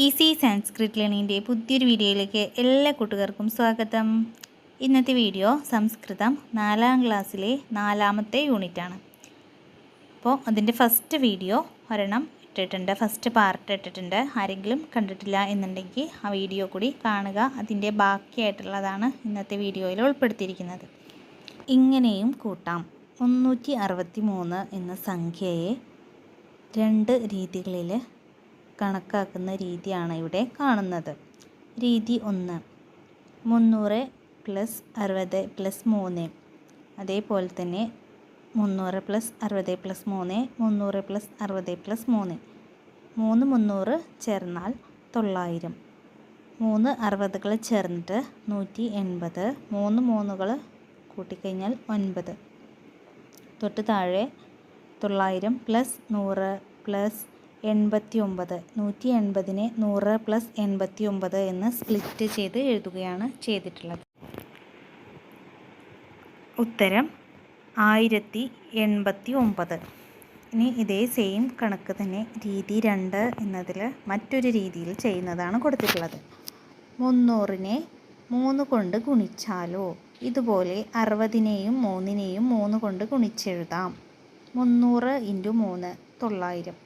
Easy Sanskrit ലേണിന്റെ പുതിയൊരു വീഡിയോയിലേക്ക് എല്ലാ കൂട്ടുകാർക്കും സ്വാഗതം. ഇന്നത്തെ വീഡിയോ സംസ്കൃതം നാലാം ക്ലാസ്സിലെ നാലാമത്തെ യൂണിറ്റാണ്. അപ്പോൾ അതിന്റെ ഫസ്റ്റ് വീഡിയോ ഒരെണ്ണം ഇട്ടിട്ടുണ്ട്. ഫസ്റ്റ് പാർട്ട് ഇട്ടിട്ടുണ്ട്. ആരെങ്കിലും കണ്ടിട്ടില്ല എന്നുണ്ടെങ്കിൽ ആ വീഡിയോ കൂടി കാണുക. അതിന്റെ ബാക്കിയായിട്ടുള്ളതാണ് ഇന്നത്തെ വീഡിയോയിൽ ഉൾപ്പെടുത്തിയിരിക്കുന്നത്. ഇങ്ങനെയും കൂട്ടാം. മുന്നൂറ്റി എന്ന സംഖ്യയെ രണ്ട് രീതികളിൽ കണക്കാക്കുന്ന രീതിയാണ് ഇവിടെ കാണുന്നത്. രീതി ഒന്ന്. മുന്നൂറ് പ്ലസ് അറുപത് പ്ലസ് മൂന്ന്. അതേപോലെ തന്നെ മുന്നൂറ് പ്ലസ് അറുപത് പ്ലസ് മൂന്ന് മുന്നൂറ് പ്ലസ് അറുപത് പ്ലസ് മൂന്ന്. മൂന്ന് മുന്നൂറ് ചേർന്നാൽ തൊള്ളായിരം. മൂന്ന് അറുപതുകൾ ചേർന്നിട്ട് നൂറ്റി എൺപത്. മൂന്ന് മൂന്നുകൾ കൂട്ടിക്കഴിഞ്ഞാൽ ഒൻപത്. തൊട്ട് താഴെ തൊള്ളായിരം പ്ലസ് നൂറ് പ്ലസ് എൺപത്തി ഒമ്പത് നൂറ്റി എൺപതിനെ നൂറ് പ്ലസ് എൺപത്തി ഒമ്പത് എന്ന് സ്പ്ലിറ്റ് ചെയ്ത് എഴുതുകയാണ് ചെയ്തിട്ടുള്ളത്. ഉത്തരം ആയിരത്തി എൺപത്തി ഒമ്പത് ഇനി ഇതേ സെയിം കണക്ക് തന്നെ രീതി രണ്ട് എന്നതിൽ മറ്റൊരു രീതിയിൽ ചെയ്യുന്നതാണ് കൊടുത്തിട്ടുള്ളത്. മുന്നൂറിനെ മൂന്ന് കൊണ്ട് ഗുണിച്ചാലോ? ഇതുപോലെ അറുപതിനെയും മൂന്നിനെയും മൂന്ന് കൊണ്ട് ഗുണിച്ചെഴുതാം. മുന്നൂറ് ഇന്റു മൂന്ന് തൊള്ളായിരം.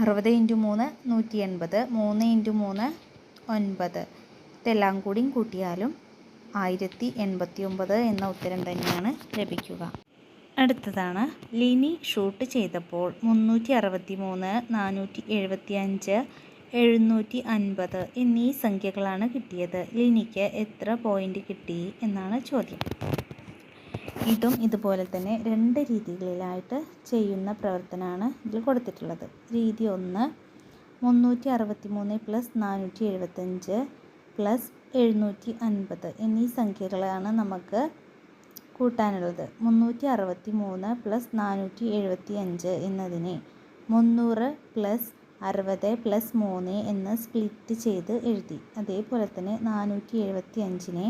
അറുപത് ഇന്റു മൂന്ന് നൂറ്റി എൺപത് മൂന്ന് ഇന്റു മൂന്ന് ഒൻപത്. ഇതെല്ലാം കൂടിയും കൂട്ടിയാലും ആയിരത്തി എൺപത്തി ഒമ്പത് എന്ന ഉത്തരം തന്നെയാണ് ലഭിക്കുക. അടുത്തതാണ് ലിനി ഷൂട്ട് ചെയ്തപ്പോൾ മുന്നൂറ്റി അറുപത്തി മൂന്ന് നാനൂറ്റി എഴുപത്തി അഞ്ച് എഴുന്നൂറ്റി അൻപത് എന്നീ സംഖ്യകളാണ് കിട്ടിയത്. ലിനിക്ക് എത്ര പോയിന്റ് കിട്ടി എന്നാണ് ചോദ്യം. ഇതും ഇതുപോലെ തന്നെ രണ്ട് രീതികളിലായിട്ട് ചെയ്യുന്ന പ്രവർത്തനമാണ് ഇതിൽ കൊടുത്തിട്ടുള്ളത്. രീതി ഒന്ന് മുന്നൂറ്റി അറുപത്തി മൂന്ന് പ്ലസ് നാനൂറ്റി എഴുപത്തഞ്ച് പ്ലസ് എഴുന്നൂറ്റി അൻപത് എന്നീ സംഖ്യകളാണ് നമുക്ക് കൂട്ടാനുള്ളത്. മുന്നൂറ്റി അറുപത്തി മൂന്ന് പ്ലസ് നാനൂറ്റി എഴുപത്തി അഞ്ച് എന്നതിനെ മുന്നൂറ് പ്ലസ് അറുപത് പ്ലസ് മൂന്ന് എന്ന് സ്പ്ലിറ്റ് ചെയ്ത് എഴുതി. അതേപോലെ തന്നെ നാനൂറ്റി എഴുപത്തി അഞ്ചിനെ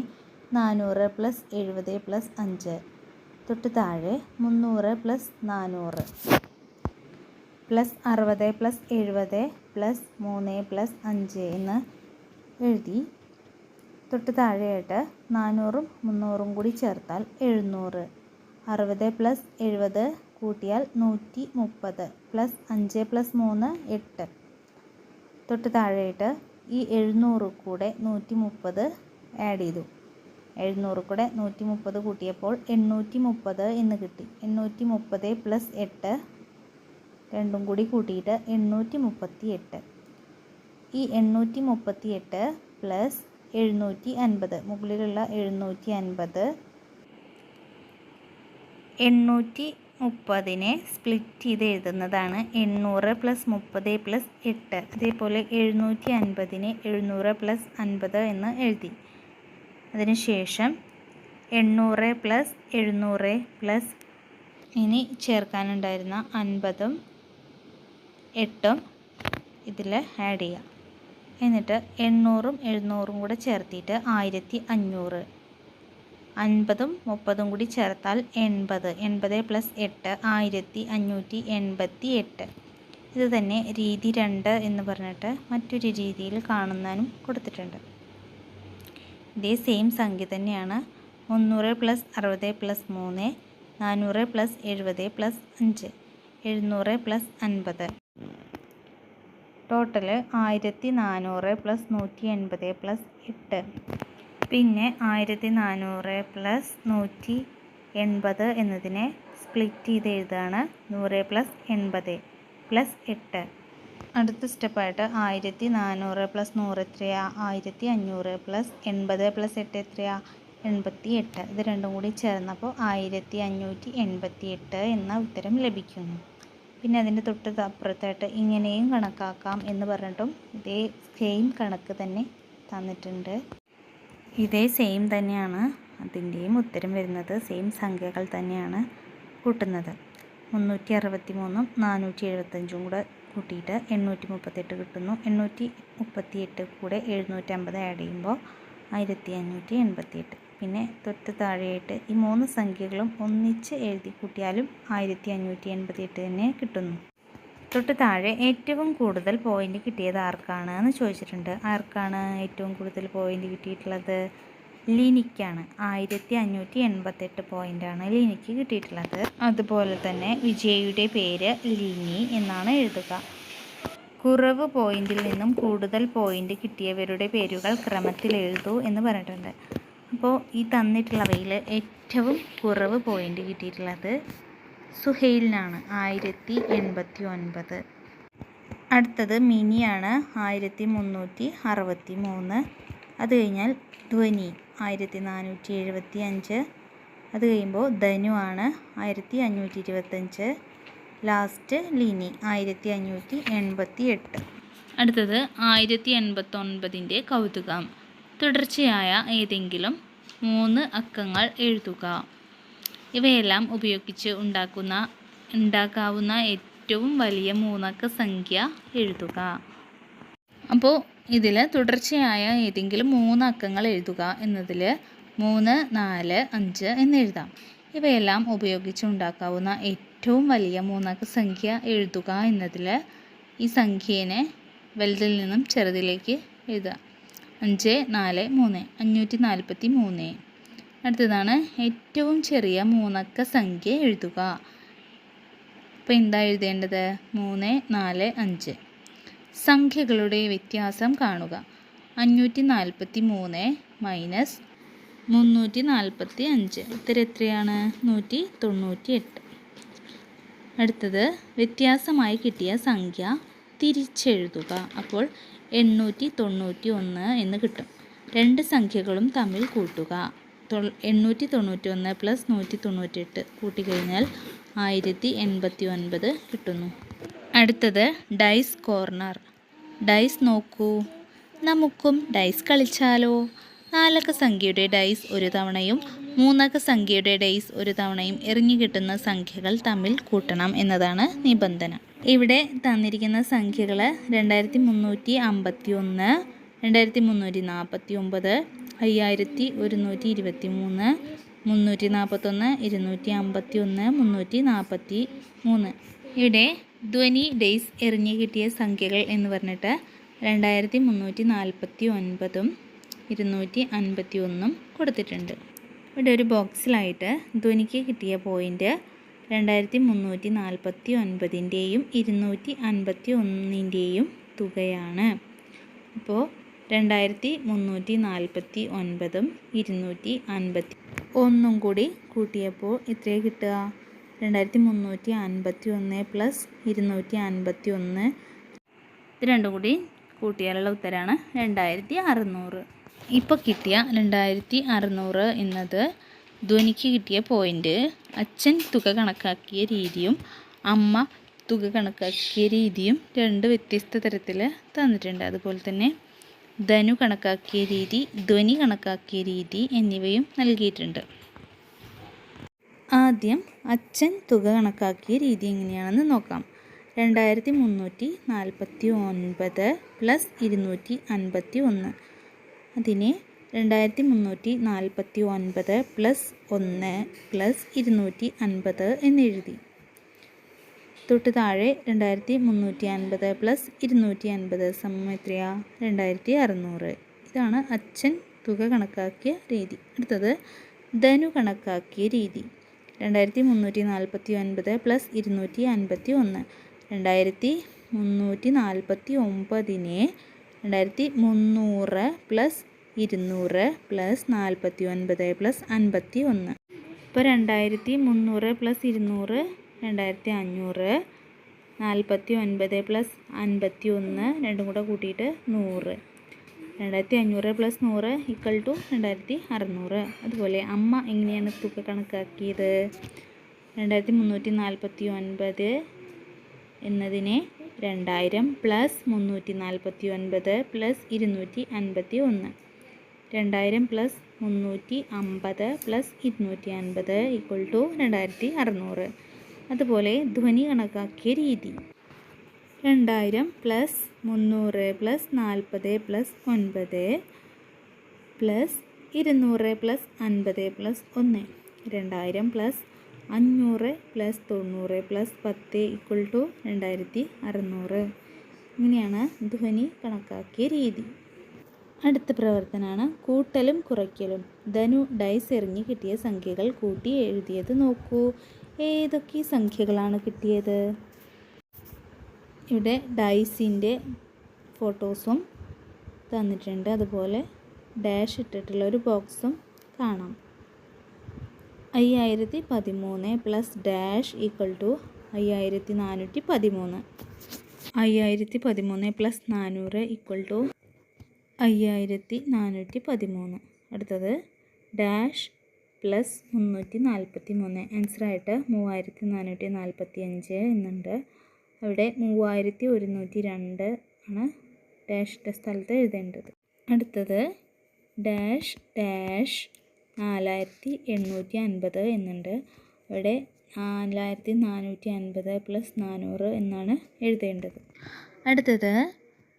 നാനൂറ് പ്ലസ് എഴുപത് പ്ലസ് അഞ്ച് തൊട്ട് താഴെ മുന്നൂറ് പ്ലസ് നാനൂറ് പ്ലസ് അറുപത് പ്ലസ് എഴുപത് പ്ലസ് മൂന്ന് പ്ലസ് അഞ്ച് എന്ന് എഴുതി തൊട്ട് താഴെയായിട്ട് നാനൂറും മുന്നൂറും കൂടി ചേർത്താൽ എഴുന്നൂറ്. അറുപത് പ്ലസ് എഴുപത് കൂട്ടിയാൽ നൂറ്റി മുപ്പത് പ്ലസ് അഞ്ച് പ്ലസ് മൂന്ന് എട്ട്. തൊട്ട് താഴെയായിട്ട് ഈ എഴുന്നൂറ് കൂടെ നൂറ്റി മുപ്പത് ആഡ് ചെയ്തു. എഴുന്നൂറ് കൂടെ നൂറ്റി മുപ്പത് കൂട്ടിയപ്പോൾ എണ്ണൂറ്റി മുപ്പത് എന്ന് കിട്ടി. എണ്ണൂറ്റി മുപ്പത് പ്ലസ് എട്ട് രണ്ടും കൂടി കൂട്ടിയിട്ട് എണ്ണൂറ്റി മുപ്പത്തി എട്ട് ഈ എണ്ണൂറ്റി മുപ്പത്തി എട്ട് പ്ലസ് എഴുന്നൂറ്റി അൻപത് മുകളിലുള്ള എഴുന്നൂറ്റി അൻപത് എണ്ണൂറ്റി മുപ്പതിനെ സ്പ്ലിറ്റ് ചെയ്ത് എഴുതുന്നതാണ് എണ്ണൂറ് പ്ലസ് മുപ്പത് പ്ലസ് എട്ട്. അതേപോലെ എഴുന്നൂറ്റി അൻപതിനെ എഴുന്നൂറ് പ്ലസ് അൻപത് എന്ന് എഴുതി. അതിനുശേഷം എണ്ണൂറ് പ്ലസ് എഴുന്നൂറ് പ്ലസ് ഇനി ചേർക്കാനുണ്ടായിരുന്ന അൻപതും എട്ടും ഇതിൽ ആഡ് ചെയ്യാം എന്നിട്ട് എണ്ണൂറും എഴുന്നൂറും കൂടെ ചേർത്തിട്ട് ആയിരത്തി അഞ്ഞൂറ്. അൻപതും മുപ്പതും കൂടി ചേർത്താൽ എൺപത്. എൺപത് പ്ലസ് എട്ട് ആയിരത്തി അഞ്ഞൂറ്റി എൺപത്തി എട്ട്. ഇത് തന്നെ രീതി രണ്ട് എന്ന് പറഞ്ഞിട്ട് മറ്റൊരു രീതിയിൽ കാണുന്നതിനും കൊടുത്തിട്ടുണ്ട്. ഇതേ സെയിം സംഖ്യ തന്നെയാണ്. മുന്നൂറ് പ്ലസ് അറുപത് പ്ലസ് മൂന്ന് നാനൂറ് പ്ലസ് എഴുപത് പ്ലസ് അഞ്ച് എഴുന്നൂറ് പ്ലസ് അൻപത്. ടോട്ടൽ ആയിരത്തി നാനൂറ് പ്ലസ് നൂറ്റി എൺപത് പ്ലസ് എട്ട്. പിന്നെ ആയിരത്തി നാനൂറ് പ്ലസ് നൂറ്റി എൺപത് എന്നതിനെ സ്പ്ലിറ്റ് ചെയ്ത് എഴുതാണ്. നൂറ് പ്ലസ് എൺപത് പ്ലസ് എട്ട്. അടുത്ത സ്റ്റെപ്പായിട്ട് ആയിരത്തി നാനൂറ് പ്ലസ് നൂറ് എത്രയാ? ആയിരത്തി അഞ്ഞൂറ് പ്ലസ് എൺപത് പ്ലസ് എട്ട് എത്രയാ? എൺപത്തി എട്ട്. ഇത് രണ്ടും കൂടി ചേർന്നപ്പോൾ ആയിരത്തി അഞ്ഞൂറ്റി എൺപത്തി എട്ട് എന്ന ഉത്തരം ലഭിക്കുന്നു. പിന്നെ അതിന്റെ തൊട്ട് അപ്പുറത്തായിട്ട് ഇങ്ങനെയും കണക്കാക്കാം എന്ന് പറഞ്ഞിട്ടും ഇതേ സെയിം കണക്ക് തന്നെ തന്നിട്ടുണ്ട്. ഇതേ സെയിം തന്നെയാണ് അതിന്റെയും ഉത്തരം വരുന്നത്. സെയിം സംഖ്യകൾ തന്നെയാണ് കൂട്ടുന്നത്. മുന്നൂറ്റി അറുപത്തി മൂന്നും നാനൂറ്റി എഴുപത്തഞ്ചും കൂടെ കൂട്ടിയിട്ട് എണ്ണൂറ്റി മുപ്പത്തെട്ട് കിട്ടുന്നു. എണ്ണൂറ്റി മുപ്പത്തി എട്ട് കൂടെ എഴുന്നൂറ്റമ്പത് ആഡ് ചെയ്യുമ്പോൾ ആയിരത്തി അഞ്ഞൂറ്റി എൺപത്തി എട്ട് പിന്നെ തൊട്ട് താഴെയായിട്ട് ഈ മൂന്ന് സംഖ്യകളും ഒന്നിച്ച് എഴുതി കൂട്ടിയാലും ആയിരത്തി അഞ്ഞൂറ്റി എൺപത്തി എട്ട് തന്നെ കിട്ടുന്നു. തൊട്ട് താഴെ ഏറ്റവും കൂടുതൽ പോയിന്റ് കിട്ടിയത് ആർക്കാണ് എന്ന് ചോദിച്ചിട്ടുണ്ട്. ആർക്കാണ് ഏറ്റവും കൂടുതൽ പോയിന്റ് കിട്ടിയിട്ടുള്ളത്? ലിനിക്കാണ്. ആയിരത്തി അഞ്ഞൂറ്റി എൺപത്തെട്ട് പോയിന്റാണ് ലിനിക്ക് കിട്ടിയിട്ടുള്ളത്. അതുപോലെ തന്നെ വിജയിയുടെ പേര് ലിനി എന്നാണ് എഴുതുക. കുറവ് പോയിന്റിൽ നിന്നും കൂടുതൽ പോയിന്റ് കിട്ടിയവരുടെ പേരുകൾ ക്രമത്തിൽ എഴുതൂ എന്ന് പറഞ്ഞിട്ടുണ്ട്. അപ്പോൾ ഈ തന്നിട്ടുള്ളവയിൽ ഏറ്റവും കുറവ് പോയിന്റ് കിട്ടിയിട്ടുള്ളത് സുഹൈലിനാണ്. ആയിരത്തി എൺപത്തി ഒൻപത് അടുത്തത് മിനിയാണ്. ആയിരത്തി മുന്നൂറ്റി അറുപത്തി മൂന്ന് അത് കഴിഞ്ഞാൽ ധ്വനി ആയിരത്തി നാനൂറ്റി എഴുപത്തി അഞ്ച് അത് കഴിയുമ്പോൾ ധനു ആണ് ആയിരത്തി അഞ്ഞൂറ്റി ഇരുപത്തഞ്ച് ലാസ്റ്റ് ലിനി ആയിരത്തി അഞ്ഞൂറ്റി എൺപത്തി എട്ട് അടുത്തത് ആയിരത്തി എൺപത്തൊൻപതിന്റെ കൗതുകം. തുടർച്ചയായ ഏതെങ്കിലും മൂന്ന് അക്കങ്ങൾ എഴുതുക. ഇവയെല്ലാം ഉപയോഗിച്ച് ഉണ്ടാക്കുന്ന ഉണ്ടാക്കാവുന്ന ഏറ്റവും വലിയ മൂന്നക്ക സംഖ്യ എഴുതുക. അപ്പോൾ ഇതിൽ തുടർച്ചയായ ഏതെങ്കിലും മൂന്ന് അക്കങ്ങൾ എഴുതുക എന്നതിൽ മൂന്ന് നാല് അഞ്ച് എന്ന് എഴുതാം ഇവയെല്ലാം ഉപയോഗിച്ച് ഉണ്ടാക്കാവുന്ന ഏറ്റവും വലിയ മൂന്നക്ക സംഖ്യ എഴുതുക എന്നതിൽ ഈ സംഖ്യേനെ വലുതിൽ നിന്നും ചെറുതിലേക്ക് എഴുതുക. അഞ്ച് നാല് മൂന്ന് അഞ്ഞൂറ്റി നാൽപ്പത്തി മൂന്ന്. അടുത്തതാണ് ഏറ്റവും ചെറിയ മൂന്നക്ക സംഖ്യ എഴുതുക. അപ്പോൾ എന്താ എഴുതേണ്ടത്? മൂന്ന് നാല് അഞ്ച്. സംഖ്യകളുടെ വ്യത്യാസം കാണുക. അഞ്ഞൂറ്റി നാൽപ്പത്തി മൂന്ന് മൈനസ് മുന്നൂറ്റി നാൽപ്പത്തി അഞ്ച് ഉത്തരം എത്രയാണ്? നൂറ്റി തൊണ്ണൂറ്റി എട്ട് അടുത്തത് വ്യത്യാസമായി കിട്ടിയ സംഖ്യ തിരിച്ചെഴുതുക. അപ്പോൾ എണ്ണൂറ്റി തൊണ്ണൂറ്റി ഒന്ന് എന്ന് കിട്ടും. രണ്ട് സംഖ്യകളും തമ്മിൽ കൂട്ടുക. എണ്ണൂറ്റി തൊണ്ണൂറ്റി ഒന്ന് പ്ലസ് നൂറ്റി തൊണ്ണൂറ്റി എട്ട് കൂട്ടിക്കഴിഞ്ഞാൽ ആയിരത്തി എൺപത്തി ഒൻപത് കിട്ടുന്നു. അടുത്തത് ഡൈസ് കോർണർ. ഡൈസ് നോക്കൂ. നമുക്കും ഡൈസ് കളിച്ചാലോ? നാലക്ക സംഖ്യയുടെ ഡൈസ് ഒരു തവണയും മൂന്നക്ക സംഖ്യയുടെ ഡൈസ് ഒരു തവണയും എറിഞ്ഞു കിട്ടുന്ന സംഖ്യകൾ തമ്മിൽ കൂട്ടണം എന്നതാണ് നിബന്ധന. ഇവിടെ തന്നിരിക്കുന്ന സംഖ്യകൾ രണ്ടായിരത്തി മുന്നൂറ്റി അമ്പത്തി ഒന്ന് രണ്ടായിരത്തി മുന്നൂറ്റി നാൽപ്പത്തി ഒമ്പത് അയ്യായിരത്തി ഒരുന്നൂറ്റി ഇരുപത്തി മൂന്ന് മുന്നൂറ്റി നാൽപ്പത്തൊന്ന് ഇരുന്നൂറ്റി അമ്പത്തി ഒന്ന് മുന്നൂറ്റി നാൽപ്പത്തി മൂന്ന് ഇവിടെ ധ്വനി ഡേയ്സ് എറിഞ്ഞു കിട്ടിയ സംഖ്യകൾ എന്ന് പറഞ്ഞിട്ട് രണ്ടായിരത്തി മുന്നൂറ്റി നാൽപ്പത്തി ഒൻപതും ഇരുന്നൂറ്റി അൻപത്തി ഒന്നും കൊടുത്തിട്ടുണ്ട്. ഇവിടെ ഒരു ബോക്സിലായിട്ട് ധ്വനിക്ക് കിട്ടിയ പോയിന്റ് രണ്ടായിരത്തി മുന്നൂറ്റി നാൽപ്പത്തി ഒൻപതിന്റെയും ഇരുന്നൂറ്റി അൻപത്തി ഒന്നിന്റെയും തുകയാണ്. അപ്പോൾ രണ്ടായിരത്തി മുന്നൂറ്റി നാൽപ്പത്തി ഒൻപതും ഇരുന്നൂറ്റി അൻപത്തി ഒന്നും കൂടി കൂട്ടിയപ്പോൾ എത്രയാണ് കിട്ടുക? രണ്ടായിരത്തി മുന്നൂറ്റി അൻപത്തി ഒന്ന് പ്ലസ് ഇരുന്നൂറ്റി അൻപത്തി ഒന്ന് ഇത് രണ്ടും കൂടി കൂട്ടിയാലുള്ള ഉത്തരമാണ് രണ്ടായിരത്തി അറുന്നൂറ് ഇപ്പോൾ കിട്ടിയ രണ്ടായിരത്തി അറുന്നൂറ് എന്നത് ധ്വനിക്ക് കിട്ടിയ പോയിന്റ് അച്ഛൻ തുക കണക്കാക്കിയ രീതിയും അമ്മ തുക കണക്കാക്കിയ രീതിയും രണ്ട് വ്യത്യസ്ത തരത്തിൽ തന്നിട്ടുണ്ട്. അതുപോലെ തന്നെ ധനു കണക്കാക്കിയ രീതി ധ്വനി കണക്കാക്കിയ രീതി എന്നിവയും നൽകിയിട്ടുണ്ട്. ആദ്യം അച്ഛൻ തുക കണക്കാക്കിയ രീതി എങ്ങനെയാണെന്ന് നോക്കാം. രണ്ടായിരത്തി മുന്നൂറ്റി നാൽപ്പത്തി ഒൻപത് പ്ലസ് ഇരുന്നൂറ്റി അൻപത്തി ഒന്ന് അതിനെ രണ്ടായിരത്തി മുന്നൂറ്റി നാൽപ്പത്തി ഒൻപത് പ്ലസ് ഒന്ന് പ്ലസ് ഇരുന്നൂറ്റി അൻപത് എന്നെഴുതി. തൊട്ട് താഴെ രണ്ടായിരത്തി മുന്നൂറ്റി അൻപത് പ്ലസ് ഇരുന്നൂറ്റി അൻപത് സമം എത്രയാ? രണ്ടായിരത്തി അറുന്നൂറ് ഇതാണ് അച്ഛൻ തുക കണക്കാക്കിയ രീതി. അടുത്തത് ധനു കണക്കാക്കിയ രീതി. രണ്ടായിരത്തി മുന്നൂറ്റി നാൽപ്പത്തി ഒൻപത് പ്ലസ് ഇരുന്നൂറ്റി അൻപത്തി ഒന്ന് രണ്ടായിരത്തി മുന്നൂറ്റി നാൽപ്പത്തി ഒമ്പതിനെ രണ്ടായിരത്തി മുന്നൂറ് പ്ലസ് ഇരുന്നൂറ് പ്ലസ് നാൽപ്പത്തി ഒൻപത് പ്ലസ് അൻപത്തി ഒന്ന് ഇപ്പോൾ രണ്ടായിരത്തി മുന്നൂറ് പ്ലസ് ഇരുന്നൂറ് രണ്ടായിരത്തി അഞ്ഞൂറ് നാൽപ്പത്തി ഒൻപത് പ്ലസ് അൻപത്തി ഒന്ന് രണ്ടും കൂടെ കൂട്ടിയിട്ട് നൂറ്. രണ്ടായിരത്തി അഞ്ഞൂറ് പ്ലസ് നൂറ് ഈക്വൽ ടു രണ്ടായിരത്തി അറുന്നൂറ് അതുപോലെ അമ്മ എങ്ങനെയാണ് തുക കണക്കാക്കിയത്? രണ്ടായിരത്തി മുന്നൂറ്റി നാൽപ്പത്തി ഒൻപത് എന്നതിനെ രണ്ടായിരം പ്ലസ് മുന്നൂറ്റി നാൽപ്പത്തി ഒൻപത് പ്ലസ് ഇരുന്നൂറ്റി അൻപത്തി ഒന്ന് രണ്ടായിരം പ്ലസ് മുന്നൂറ്റി അമ്പത് പ്ലസ് ഇരുന്നൂറ്റി അൻപത് ഈക്വൽ ടു രണ്ടായിരത്തി അറുന്നൂറ് അതുപോലെ ധ്വനി കണക്കാക്കിയ രീതി. രണ്ടായിരം പ്ലസ് മുന്നൂറ് പ്ലസ് നാൽപ്പത് പ്ലസ് ഒൻപത് പ്ലസ് ഇരുന്നൂറ് പ്ലസ് അൻപത് പ്ലസ് ഒന്ന്. രണ്ടായിരം പ്ലസ് അഞ്ഞൂറ് പ്ലസ് തൊണ്ണൂറ് പ്ലസ് പത്ത് ഈക്വൽ ടു രണ്ടായിരത്തി അറുന്നൂറ്. ഇങ്ങനെയാണ് ധ്വനി കണക്കാക്കിയ രീതി. അടുത്ത പ്രവർത്തനമാണ് കൂട്ടലും കുറയ്ക്കലും. ധനു ഡൈസ് എറിഞ്ഞ് കിട്ടിയ സംഖ്യകൾ കൂട്ടി എഴുതിയത് നോക്കൂ. ഏതൊക്കെ സംഖ്യകളാണ് കിട്ടിയത്? ഇവിടെ ഡൈസിന്റെ ഫോട്ടോസും തന്നിട്ടുണ്ട്. അതുപോലെ ഡാഷ് ഇട്ടിട്ടുള്ള ഒരു ബോക്സും കാണാം. അയ്യായിരത്തി പതിമൂന്ന് പ്ലസ് ഡാഷ് ഈക്വൽ ടു അയ്യായിരത്തി നാനൂറ്റി പതിമൂന്ന് അയ്യായിരത്തി പതിമൂന്ന് പ്ലസ് നാനൂറ് ഈക്വൽ ടു അയ്യായിരത്തി നാനൂറ്റി പതിമൂന്ന് അടുത്തത് ഡാഷ് പ്ലസ് മുന്നൂറ്റി നാൽപ്പത്തി മൂന്ന് ആൻസറായിട്ട് മൂവായിരത്തി നാനൂറ്റി നാൽപ്പത്തി അഞ്ച് എന്നുണ്ട്. അവിടെ മൂവായിരത്തി ഒരുന്നൂറ്റി രണ്ട് ആണ് ഡാഷിന്റെ സ്ഥലത്ത് എഴുതേണ്ടത്. അടുത്തത് ഡാഷ് ഡാഷ് നാലായിരത്തി എണ്ണൂറ്റി അൻപത് എന്നുണ്ട്. അവിടെ നാലായിരത്തി നാനൂറ്റി അൻപത് പ്ലസ് നാനൂറ് എന്നാണ് എഴുതേണ്ടത്. അടുത്തത്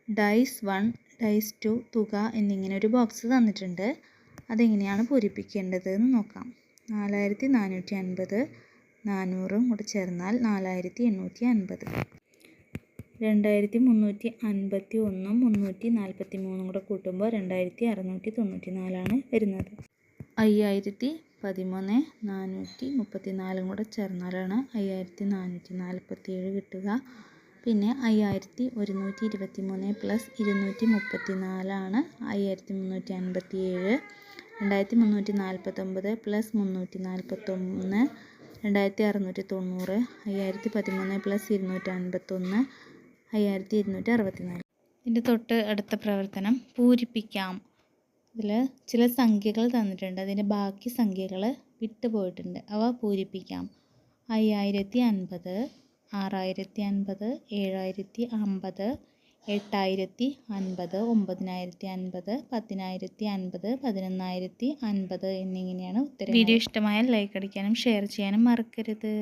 ഡൈസ് വൺ ഡൈസ് ടു തുക എന്നിങ്ങനെ ഒരു ബോക്സ് തന്നിട്ടുണ്ട്. അതെങ്ങനെയാണ് പൂരിപ്പിക്കേണ്ടത് എന്ന് നോക്കാം. നാലായിരത്തി നാനൂറ്റി അൻപത് നാനൂറും കൂടെ ചേർന്നാൽ നാലായിരത്തി എണ്ണൂറ്റി അൻപത് രണ്ടായിരത്തി മുന്നൂറ്റി അൻപത്തി ഒന്നും മുന്നൂറ്റി നാൽപ്പത്തി മൂന്നും കൂടെ കൂട്ടുമ്പോൾ രണ്ടായിരത്തി അറുന്നൂറ്റി തൊണ്ണൂറ്റി നാലാണ് വരുന്നത്. അയ്യായിരത്തി പതിമൂന്ന് നാനൂറ്റി മുപ്പത്തി നാലും കൂടെ ചേർന്നാലാണ് അയ്യായിരത്തി നാനൂറ്റി നാൽപ്പത്തി ഏഴ് കിട്ടുക. പിന്നെ അയ്യായിരത്തി ഒരുന്നൂറ്റി ഇരുപത്തി മൂന്ന് പ്ലസ് ഇരുന്നൂറ്റി മുപ്പത്തി നാലാണ് അയ്യായിരത്തി മുന്നൂറ്റി അൻപത്തി ഏഴ് രണ്ടായിരത്തി മുന്നൂറ്റി നാൽപ്പത്തൊമ്പത് പ്ലസ് മുന്നൂറ്റി നാൽപ്പത്തൊന്ന് രണ്ടായിരത്തി അറുന്നൂറ്റി തൊണ്ണൂറ് അയ്യായിരത്തി പതിമൂന്ന് പ്ലസ് ഇരുന്നൂറ്റി അൻപത്തൊന്ന് അയ്യായിരത്തി ഇരുന്നൂറ്റി അറുപത്തി നാല് ഇതിന്റെ തൊട്ട് അടുത്ത പ്രവർത്തനം പൂരിപ്പിക്കാം. ഇതിൽ ചില സംഖ്യകൾ തന്നിട്ടുണ്ട്. അതിന്റെ ബാക്കി സംഖ്യകൾ വിട്ടുപോയിട്ടുണ്ട്. അവ പൂരിപ്പിക്കാം. അയ്യായിരത്തി അൻപത് ആറായിരത്തി അൻപത് ഏഴായിരത്തി അമ്പത് എട്ടായിരത്തി അൻപത് ഒമ്പതിനായിരത്തി അൻപത് പത്തിനായിരത്തി അൻപത് പതിനൊന്നായിരത്തി അൻപത് എന്നിങ്ങനെയാണ് ഉത്തരം വീഡിയോ ഇഷ്ടമായാൽ ലൈക്ക് അടിക്കാനും ഷെയർ ചെയ്യാനും മറക്കരുത്.